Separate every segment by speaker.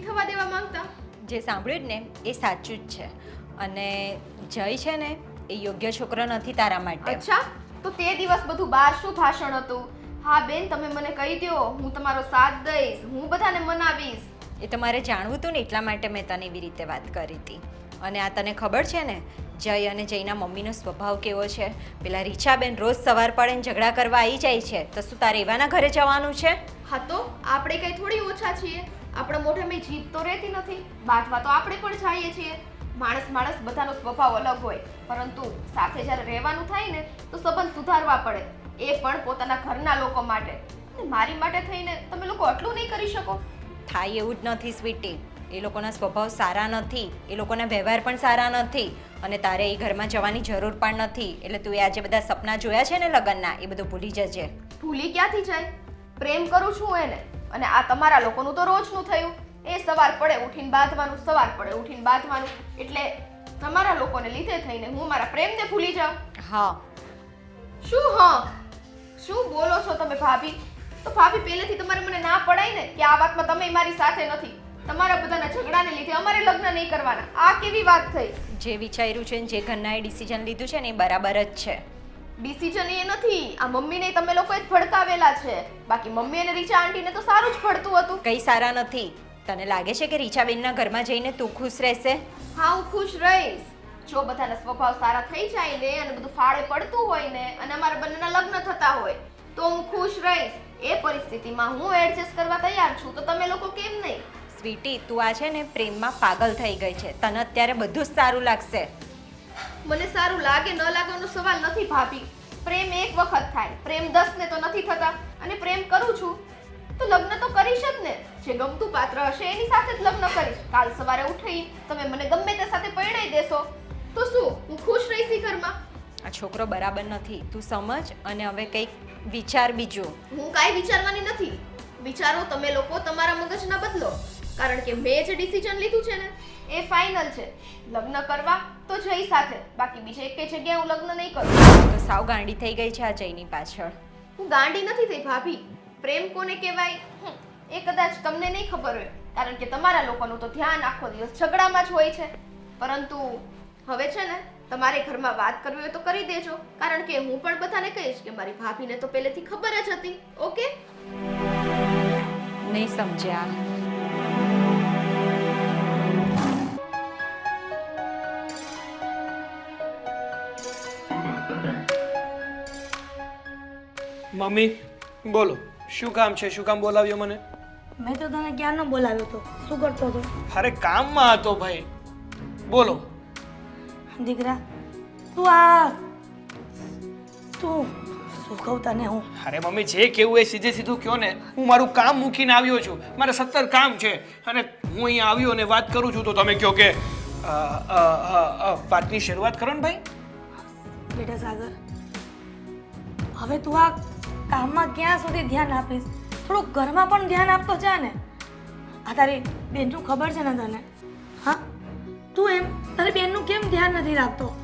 Speaker 1: નથી થવા દેવા માંગતા?
Speaker 2: જે સાંભળ્યું જ ને એ સાચું જ છે. અને જય છે ને એ યોગ્ય છોકરો નથી તારા માટે.
Speaker 1: અચ્છા તો તે દિવસ બધું બાર શું ભાષણ હતું? હા બેન તમે મને કહી દો હું તમારો સાથ દઈશ હું બધાને મનાવીશ.
Speaker 2: એ તમારે જાણવું હતું ને એટલા માટે મેં તને એવી રીતે વાત કરી હતી. અને આ તને ખબર છે ને જય અને જયના મમ્મીનો સ્વભાવ કેવો છે? પેલા રીચાબેન રોજ સવાર પડે ને ઝઘડા કરવા આવી જાય છે તો શું તારે એવાના ઘરે જવાનું છે?
Speaker 1: હા તો આપણે કઈ થોડી ઓછા છીએ? આપણા મોઢે મેં જીત તો રહેતી નથી બાટવા તો આપણે પણ જઈએ છીએ. માણસ માણસ બધાનો સ્વભાવ અલગ હોય પરંતુ સાથે જ્યારે રહેવાનું થાય ને તો સંબંધ સુધારવા પડે એ પણ પોતાના ઘરના લોકો માટે. અને મારી માટે થઈને તમે લોકો આટલું નહીં કરી શકો.
Speaker 2: થાય એવું જ નથી સ્વીટી. એ લોકોના સ્વભાવ સારા નથી એ લોકોના વ્યવહાર પણ સારા નથી અને તારે એ ઘરમાં જવાની જરૂર પણ નથી. એટલે તું એ આજે બધા સપના જોયા છે ને લગ્નના એ બધું ભૂલી જજે.
Speaker 1: ભૂલી ક્યાંથી જાય? પ્રેમ કરું છું એને. અને આ તમારા લોકોનું તો રોજનું થયું. એ સવાર પડે ઉઠીને બાંધવાનું સવાર પડે ઉઠીને બાંધવાનું. એટલે તમારા લોકોને લીધે થઈને હું મારા પ્રેમને ભૂલી જાઉં.
Speaker 2: હા.
Speaker 1: શું હા? શું બોલો છો તમે ભાભી? તો ભાભી પહેલેથી તમારે મને ના પડાય ને કે આ વાતમાં તમે મારી સાથે નથી. તમારા બધાના ઝઘડાને લીધે અમારે લગ્ન નહીં કરવાના. આ કેવી વાત થઈ?
Speaker 2: જે વિચાર્યું છે જે ઘરના એ ડિસિઝન લીધું છે ને એ બરાબર જ છે.
Speaker 1: ડિસિઝન એ નથી. આ મમ્મીને તમે લોકોએ જ ભડકાવેલા છે. બાકી મમ્મી અને રીચા આંટીને તો સારું જ પડતું હતું.
Speaker 2: કંઈ સારા નથી. તને લાગે છે કે રીચાબેનના ઘરમાં જઈને તું ખુશ રહેશે?
Speaker 1: હા હું ખુશ રહીશ. જો બધાના સ્વભાવ સારા થઈ જાય ને અને બધું ફાળે પડતું હોય ને અને અમારા બંનેના લગ્ન થતા હોય તો હું ખુશ રહીશ. એ પરિસ્થિતિમાં હું એડજસ્ટ કરવા તૈયાર છું તો તમે લોકો કેમ નહીં?
Speaker 2: સ્વીટી તું આ છે ને પ્રેમમાં પાગલ થઈ ગઈ છે. તને અત્યારે બધું જ સારું લાગશે.
Speaker 1: મને સારું લાગે ન લાગવાનો સવાલ નથી ભાભી. પ્રેમ એક વખત થાય. પ્રેમ દસ ને તો નથી થતા અને પ્રેમ કરું છું તો લગ્ન તો કરીશ જ ને. જે ગમતું પાત્ર હશે એની સાથે જ લગ્ન કરીશ. કાલ સવારે ઉઠી તમે મને ગમે તે સાથે પરણાઈ દેશો. તો શું હું ખુશ રહીશ ઘરમાં?
Speaker 2: આ છોકરો બરાબર નથી. તું સમજ અને હવે કંઈક વિચાર બીજો.
Speaker 1: હું કાંઈ વિચારવાની નથી. વિચારો તમે લોકો તમારા મગજના બદલો. કારણ કે મેં જે ડિસિઝન લીધું છે ને. એ ફાઇનલ છે. લગ્ન કરવા તો જઈ સાથે. બાકી બીજે એકે જગ્યાએ હું લગ્ન નહીં કરું.
Speaker 2: તો સાવ ગાંડી થઈ ગઈ છે આ જયની પાછળ.
Speaker 1: હું ગાંડી નથી થઈ ભાભી. પ્રેમ કોને કહેવાય? એ કદાચ તમને નહીં ખબર હોય. કારણ કે તમારા લોકોનું તો ધ્યાન આખો દિવસ ઝઘડામાં જ હોય છે. પરંતુ હવે છે ને તમારે ઘરમાં વાત કરવી હોય તો કરી દેજો. કારણ કે હું પણ બધાને કહીશ કે મારી ભાભીને તો પહેલેથી ખબર જ હતી. ઓકે?
Speaker 2: નહીં સમજ્યા.
Speaker 3: મમ્મી બોલો શું કામ છે? શું કામ બોલાવ્યો મને?
Speaker 4: મેં તો તને ક્યારનો બોલાવ્યો તો? શું કરતો હતો?
Speaker 3: અરે કામમાં હતો ભાઈ. બોલો.
Speaker 4: દીકરા તું આ તું શું કહું તને હું.
Speaker 3: અરે મમ્મી જે કેવું એ સીધે સીધું કયો ને હું મારું કામ મૂકીને આવ્યો છું. મારે સત્તર કામ છે. અને હું અહીંયા આવ્યો અને વાત કરું છું તો તમે કહો કે વાતની શરૂઆત કરો ને ભાઈ.
Speaker 4: બેટા સાગર હવે તું આ કામમાં ક્યાં સુધી ધ્યાન આપીશ? થોડુંક ઘરમાં પણ ધ્યાન આપતો જા ને. આ તારી બેનનું ખબર છે ને તને? હા? તું એમ તારી બેનનું કેમ ધ્યાન નથી રાખતો?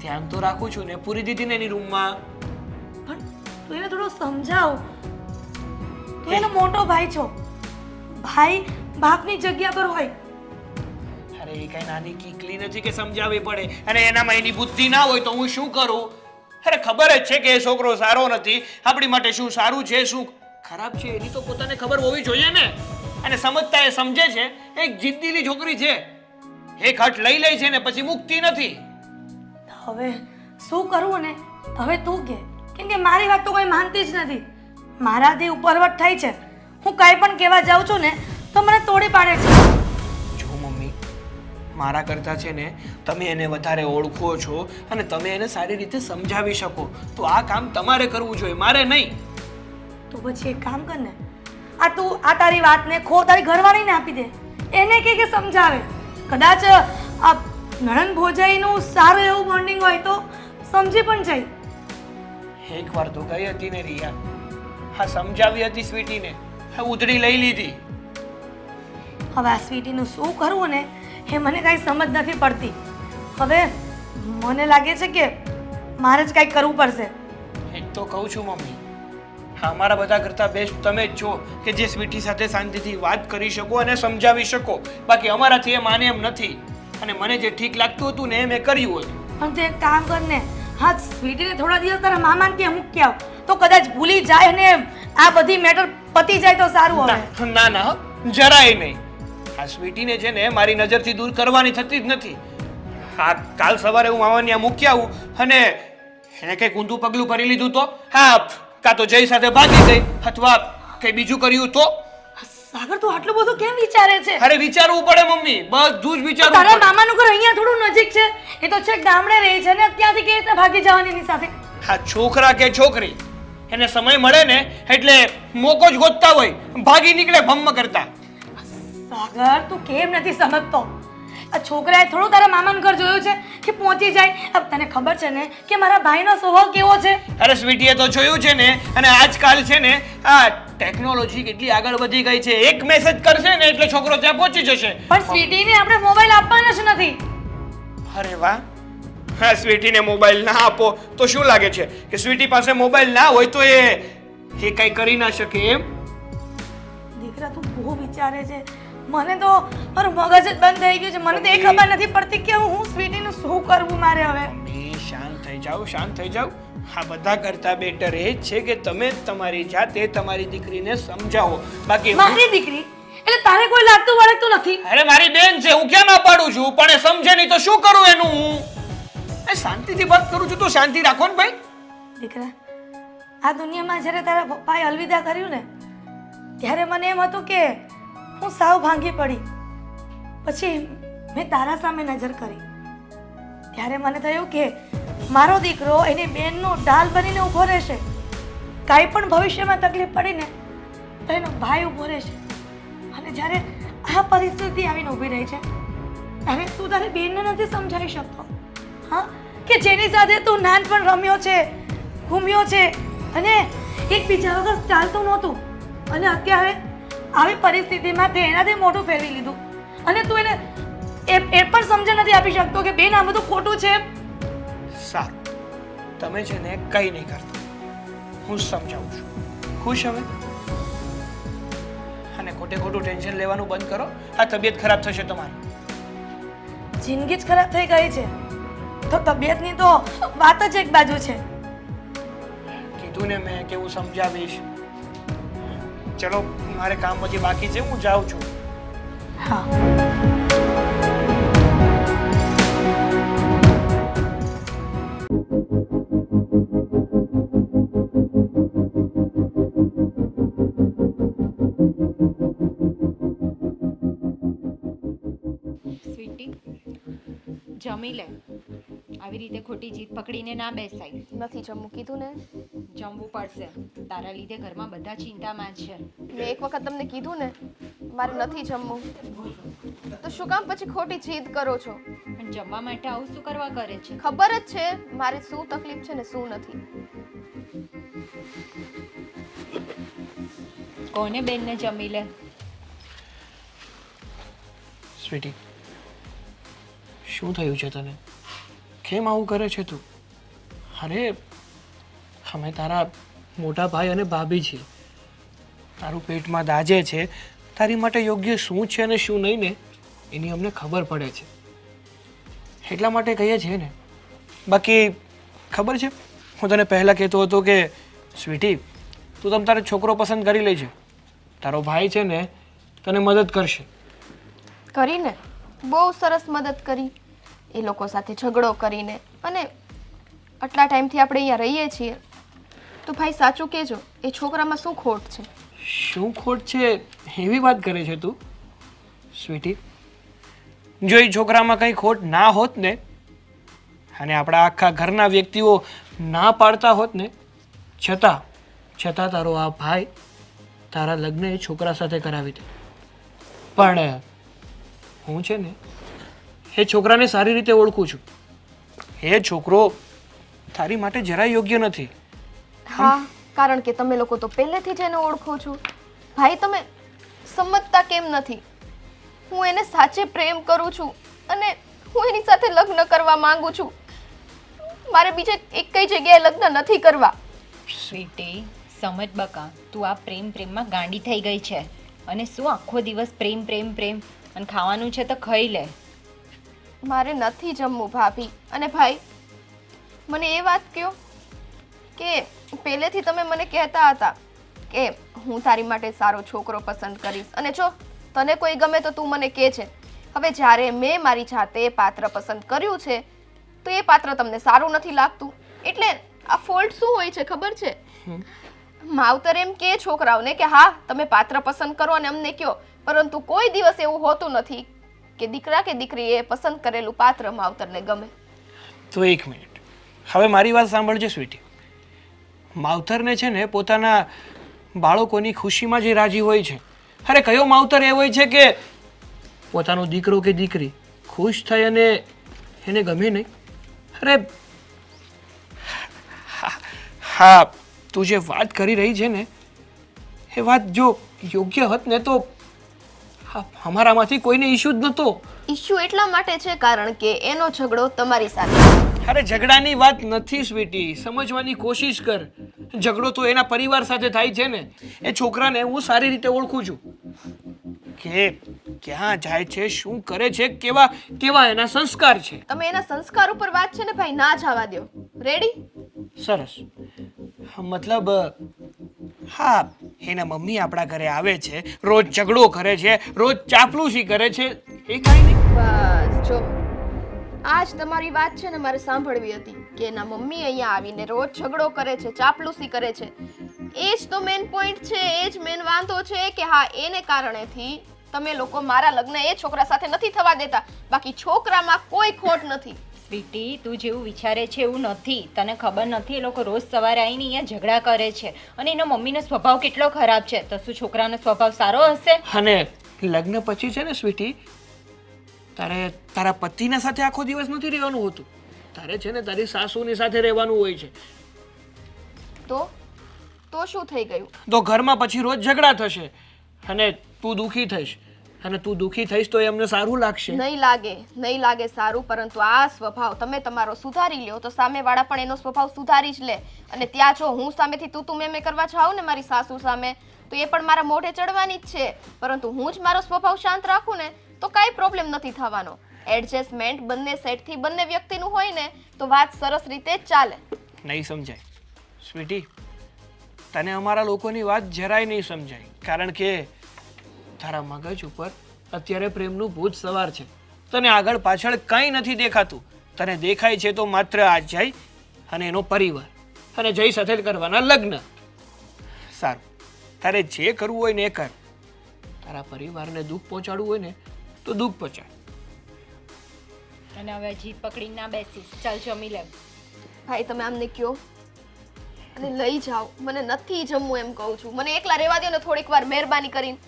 Speaker 3: ધ્યાન તો રાખું છું ને પૂરી દીધી ને એની રૂમમાં.
Speaker 4: પણ તું એને થોડો સમજાવ. તું એનો મોટો ભાઈ છો. ભાઈ બાપની જગ્યા પર હોય.
Speaker 3: અરે એ કઈ નાની કીકલી નથી કે સમજાવવી પડે. અને એનામાં એની બુદ્ધિ ના હોય તો હું શું કરું? અરે ખબર જ છે કે એ છોકરો સારો નથી. આપણી માટે શું સારું છે, શું ખરાબ છે, એની તો પોતાને ખબર હોવી જોઈએ ને. અને સમજતા એ સમજે છે, એક જિદ્દીની છોકરી છે. એક હટ લઈ લે છે ને પછી મુક્તિ નથી.
Speaker 4: હવે શું કરવું ને? હવે તું કે, કેમ કે મારી વાત તો કોઈ માનતી જ નથી. મારાથી ઉપરવટ થાય છે. હું કાંઈ પણ કહેવા જાઉં છું ને, તો મને તોડી પાડે છે.
Speaker 3: મારા કરતાં છે ને તમે એને વધારે ઓળખો છો અને તમે એને સારી રીતે સમજાવી શકો. તો આ કામ તમારે કરવું જોઈએ મારે નહીં.
Speaker 4: તો પછી એક કામ કર ને. આ તું આ તારી વાતને ખો તારી ઘરવાળીને આપી દે. એને કે કે સમજાવે. કદાચ આ નણંદ ભોજાઈનું સારું એવું બોન્ડિંગ હોય તો સમજી પણ જાય.
Speaker 3: એક વાર તો ગઈ હતી ને રિયા. હા સમજાવી હતી સ્વીટીને. હા ઉધડી લઈ લીધી.
Speaker 4: હવે આ સ્વીટીનું શું કરવું ને? એ મને કાંઈ સમજ નથી પડતી. હવે મને લાગે છે કે મારે જ કાંઈક કરવું પડશે.
Speaker 3: એક તો કહું છું મમ્મી. અમારા બધા કરતાં બેસ્ટ તમે જ છો કે જે સ્વીટી સાથે શાંતિથી વાત કરી શકો અને સમજાવી શકો. બાકી અમારાથી એ માને એમ નથી. અને મને જે ઠીક લાગતું હતું ને એ મેં કર્યું હતું.
Speaker 4: પણ તું એક કામ કર ને. હા સ્વીટીને થોડા દિવસ તારા મામાને ત્યાં મૂકી આવ તો કદાચ ભૂલી જાય અને આ બધી મેટર પતી જાય તો સારું હવે.
Speaker 3: ના ના ના જરાય નહીં. આ સ્વીટીને છે ને મારી નજરથી દૂર કરવાની થતી જ નથી. હા કાલ સવારે હું મામાને મૂકી આવું અને એને કંઈક ઊંધું પગલું ભરી લીધું તો? હા કાં તો જય સાથે ભાગી ગઈ અથવા કંઈ બીજું કર્યું તો?
Speaker 4: સાગર તું આટલું બધું કેમ વિચારે છે?
Speaker 3: અરે વિચારવું પડે મમ્મી બધું જ વિચારવું
Speaker 4: તારા મામાનું ઘર અહીંયા થોડું નજીક છે. એ તો છેક ગામડે રહે છે ને ત્યાંથી કે રીતે ભાગી જવાની એની સાથે?
Speaker 3: હા છોકરા કે છોકરી? એને સમય મળે ને એટલે મોકો જ ગોતતા હોય. ભાગી નીકળે ભમ્મ કરતા.
Speaker 4: સાગર તું કેમ નથી સમજતો? આ છોકરાએ થોડું તારા મામાનું ઘર જોયું છે કે પહોંચી જાય? હવે તને ખબર છે ને કે મારા ભાઈનો સ્વભાવ કેવો છે?
Speaker 3: અરે સ્વીટીએ તો જોયું છે ને અને આજકાલ છે ને આ ટેકનોલોજી કેટલી આગળ વધી ગઈ છે. એક મેસેજ કરશે ને એટલે છોકરો ત્યાં પહોંચી જશે.
Speaker 4: પણ સ્વીટીને આપણે મોબાઈલ આપવાના જ નથી.
Speaker 3: અરે વાહ. હા સ્વીટીને મોબાઈલ ના આપો. તો શું લાગે છે? કે સ્વીટી પાસે મોબાઈલ ના હોય તો એ એ કઈ કરી ના શકે એમ?
Speaker 4: દીકરા તું બહુ વિચારે છે. મને તો મારું મગજ જ બંધ થઈ ગયું છે. મને તો એ ખબર નથી પડતી કે હું સ્વીટીનું શું કરવું મારે હવે.
Speaker 3: એ શાંત થઈ જાઓ શાંત થઈ જાઓ. આ બધા કરતા બેટર એ જ છે કે તમે તમારી જાતે તમારી દીકરીને સમજાવો. બાકી
Speaker 4: મારી દીકરી? એટલે તારે કોઈ લાગતું વળગતું નથી?
Speaker 3: અરે મારી બેન છે હું કેમ પાડું છું? પણ એ સમજે નહીં તો શું કરું એનું હું? એ શાંતિથી વાત કરું છું તો શાંતિ રાખો ને ભાઈ.
Speaker 4: દીકરા આ દુનિયામાં જ્યારે તારા પપ્પાએ અલવિદા કર્યું ને ત્યારે મને એમ હતું કે હું સાવ ભાંગી પડી. પછી મેં તારા સામે નજર કરી. ત્યારે મને થયું કે મારો દીકરો એની બેનનો ઢાલ બનીને ઊભો રહેશે. કાંઈ પણ ભવિષ્યમાં તકલીફ પડીને તો એનો ભાઈ ઊભો રહેશે. અને જ્યારે આ પરિસ્થિતિ આવીને ઊભી રહી છે, ત્યારે તું તારી બેનને નથી સમજાવી શકતો. હા? કે જેની સાથે તું નાનપણ રમ્યો છે, ઘૂમ્યો છે, અને એકબીજા વગર ચાલતું નહોતું. અને અત્યારે આવી પરિસ્થિતિમાં તે એનાથી મોઢું ફેરવી લીધું. અને તું એને એ એ પણ સમજણ નથી આપી શકતો કે બેન આ બધું ખોટું છે.
Speaker 3: સાત તમે છે ને કંઈ નહીં કરતા. હું સમજાવું છું. ખુશ હવે? અને ખોટે ખોટું ટેન્શન લેવાનું બંધ કરો. આ તબિયત ખરાબ થશે તમારી.
Speaker 4: જિંદગી જ ખરાબ થઈ ગઈ છે. તો તબિયતની તો વાત જ એક બાજુ છે.
Speaker 3: કીધું ને મેં કે હું સમજાવીશ. ચલો મારે કામ હજી બાકી છે હું જાઉં છું.
Speaker 4: હા.
Speaker 2: સ્વીટી જમી લે. આવી રીતે ખોટી જીત પકડીને ના બેસાય.
Speaker 1: નથી જમવું કીધું ને.
Speaker 2: જમવું પડશે. તારા લીધે ઘરમાં બધા ચિંતામાં છે.
Speaker 1: મેં એક વખત તમને કીધું ને મારે નથી જમવું. તો શું કામ પછી ખોટી જીદ કરો છો?
Speaker 2: પણ જમવા માટે આવું શું કરવા કરે છે?
Speaker 1: ખબર જ છે મારે શું તકલીફ છે ને શું નથી.
Speaker 2: કોને બેનને જમી લે?
Speaker 3: સ્વીટી શું થયું છે તને? કેમ આવું કરે છે તું? અરે અમે તારા મોટા ભાઈ અને ભાભી છીએ. તારું પેટમાં દાજે છે. તારી માટે યોગ્ય શું છે અને શું નહીં ને, એની અમને ખબર પડે છે. એટલા માટે કહીએ છીએ ને. બાકી ખબર છે? હું તને પહેલાં કહેતો હતો કે, સ્વીટી, તું તમ તારો છોકરો પસંદ કરી લેજે. તારો ભાઈ છે ને, તને મદદ કરશે.
Speaker 1: કરીને? બહુ સરસ મદદ કરી. એ લોકો સાથે ઝઘડો કરીને. અને આટલા ટાઈમથી આપણે અહીંયા રહીએ છીએ. તો ભાઈ સાચું કહેજો, એ છોકરામાં શું ખોટ છે?
Speaker 3: શું ખોટ છે? એવી વાત કરે છે તું. સ્વીટી જો એ છોકરામાં કંઈ ખોટ ના હોત ને, અને આપણા આખા ઘરના વ્યક્તિઓ ના પાડતા હોત ને, છતાં છતાં તારો આ ભાઈ તારા લગ્ન એ છોકરા સાથે કરાવી દે. પણ હું છે ને, એ છોકરાને સારી રીતે ઓળખું છું. એ છોકરો તારી માટે જરાય યોગ્ય નથી.
Speaker 1: હા કારણ કે તમે લોકો તો પહેલેથી જ એને ઓળખો છો. ભાઈ તમે સમજતા કેમ નથી? હું એને સાચે પ્રેમ કરું છું અને હું એની સાથે લગ્ન કરવા માંગુ છું. મારે બીજે એક કઈ જગ્યાએ લગ્ન નથી કરવા.
Speaker 2: સ્વીટી સમજ બકા તું આ પ્રેમ પ્રેમમાં ગાંડી થઈ ગઈ છે. અને શું આખો દિવસ પ્રેમ પ્રેમ પ્રેમ? અને ખાવાનું છે તો ખાઈ લે.
Speaker 1: મારે નથી જમવું ભાભી. અને ભાઈ મને એ વાત કહો કે પહેલેથી તમે મને કહેતા હતા કે હું તારી માટે સારો છોકરો પસંદ કરીશ. અને જો તને કોઈ ગમે તો તું મને કહે છે હવે જ્યારે મેં મારી જાતે પાત્ર પસંદ કર્યું છે તો એ પાત્ર તમને સારું નથી લાગતું. એટલે આ ફોલ્ટ શું હોય છે ખબર છે? માવતર એમ કે છોકરાઓને કે હા તમે પાત્ર પસંદ કરો અને અમને કહો. પરંતુ કોઈ દિવસ એવું હોતું નથી કે દીકરા કે દીકરી એ પસંદ કરેલું પાત્ર માવતરને ગમે.
Speaker 3: તો એક મિનિટ. હવે મારી વાત સાંભળજો સ્વીટી માવતરને છે ને પોતાના બાળકોની ખુશીમાં જે રાજી હોય છે. અરે કયો માવતર એ હોય છે કે પોતાનો દીકરો કે દીકરી ખુશ થઈ અને એને ગમે નહીં? અરે હા- તું જે વાત કરી રહી છે ને, એ વાત જો યોગ્ય હોત ને તો અમારામાંથી કોઈને ઇશ્યુ જ નહોતો.
Speaker 1: ઇશ્યુ એટલા માટે છે કારણ કે એનો ઝઘડો તમારી સાથે.
Speaker 3: અરે ઝઘડાની વાત નથી સ્વીટી સમજવાની કોશિશ કર. ઝઘડો તો એના પરિવાર સાથે થાય છે ને. એ છોકરાને હું સારી રીતે ઓળખું છું. કે ક્યાં જાય છે શું કરે છે કેવા કેવા એના સંસ્કાર છે.
Speaker 1: તમે એના સંસ્કાર ઉપર વાત છે ને ભાઈ ના જવા દો. રેડી
Speaker 3: સરસ. મતલબ હા એના મમ્મી આપણા ઘરે આવે છે રોજ ઝઘડો કરે છે રોજ ચાપલુસી કરે છે એ કાંઈ નહીં.
Speaker 1: બસ જો. આજ તમારી વાત છે ને મારે સાંભળવી હતી કે એના મમ્મી અહીંયા આવીને રોજ ઝઘડો કરે છે ચાપલુસી કરે છે. એ જ તો મેન પોઈન્ટ છે એ જ મેન વાંધો છે કે હા એને કારણેથી તમે લોકો મારા લગ્ન એ છોકરા સાથે નથી થવા દેતા. બાકી છોકરામાં કોઈ ખોટ નથી.
Speaker 2: સ્વીટી તું જેવું વિચારે છે એવું નથી. તને ખબર નથી એ લોકો રોજ સવારે આવીને અહીંયા ઝઘડા કરે છે. અને એના મમ્મીનો સ્વભાવ કેટલો ખરાબ છે. તો શું છોકરાનો સ્વભાવ સારો હશે?
Speaker 3: અને લગ્ન પછી છે ને સ્વીટી તારે તારા પતિના સાથે આખો દિવસ નથી રહેવાનું હોતું. તારે છે ને તારી સાસુની સાથે રહેવાનું હોય છે.
Speaker 1: તો? તો શું થઈ ગયું?
Speaker 3: તો ઘરમાં પછી રોજ ઝઘડા થશે અને તું દુખી થઈશ. અને તું દુખી થઈશ તો એમને સારું લાગશે.
Speaker 1: નહીં લાગે નહીં લાગે સારું પરંતુ આ સ્વભાવ તમે તમારો સુધારી લ્યો તો સામેવાળા પણ એનો સ્વભાવ સુધારી જ લે. અને ત્યાં જો હું સામેથી તું તું મેં કરવા જાઉં ને મારી સાસુ સામે તો એ પણ મારા મોઢે ચડવાની જ છે. પરંતુ હું જ મારો સ્વભાવ શાંત રાખું ને તો કાંઈ પ્રોબ્લેમ નથી થવાનો. એડજસ્ટમેન્ટ બંને સેટથી બંને વ્યક્તિનું હોય ને, તો વાત સરસ રીતે ચાલે.
Speaker 3: નહીં સમજાય. સ્વીટી તને અમારા લોકોની વાત જરાય નહીં સમજાય. કારણ કે તારા મગજ ઉપર અત્યારે પ્રેમનું ભૂત સવાર છે. તને આગળ પાછળ કંઈ નથી દેખાતું. તને દેખાય છે તો માત્ર આ જય અને એનો પરિવાર. અને જય સાથે કરવાના લગ્ન. સારું. તારે જે કરવું હોય ને એ કર. તારા પરિવારને દુઃખ પહોંચાડવું હોય ને તો દુઃખ પહોંચાડ.
Speaker 2: અને હવે જીભ પકડી ના બેસીશ. ચાલ જમી લે
Speaker 1: ભાઈ તમે આમને કયો. અને લઈ જાઓ. મને નથી જમવું એમ કહું છું. મને એકલા રહેવા દો ને થોડીક વાર મહેરબાની કરીને.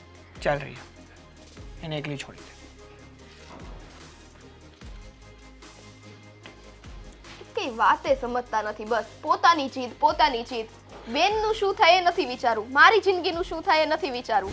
Speaker 3: ચાલ રહી એને એકલી છોડી દે.
Speaker 1: કઈ વાતે સમજતા નથી બસ. પોતાની જીદ પોતાની જીદ. બેનનું શું થાય એ નથી વિચારવું મારી જિંદગીનું શું થાય એ નથી વિચારવું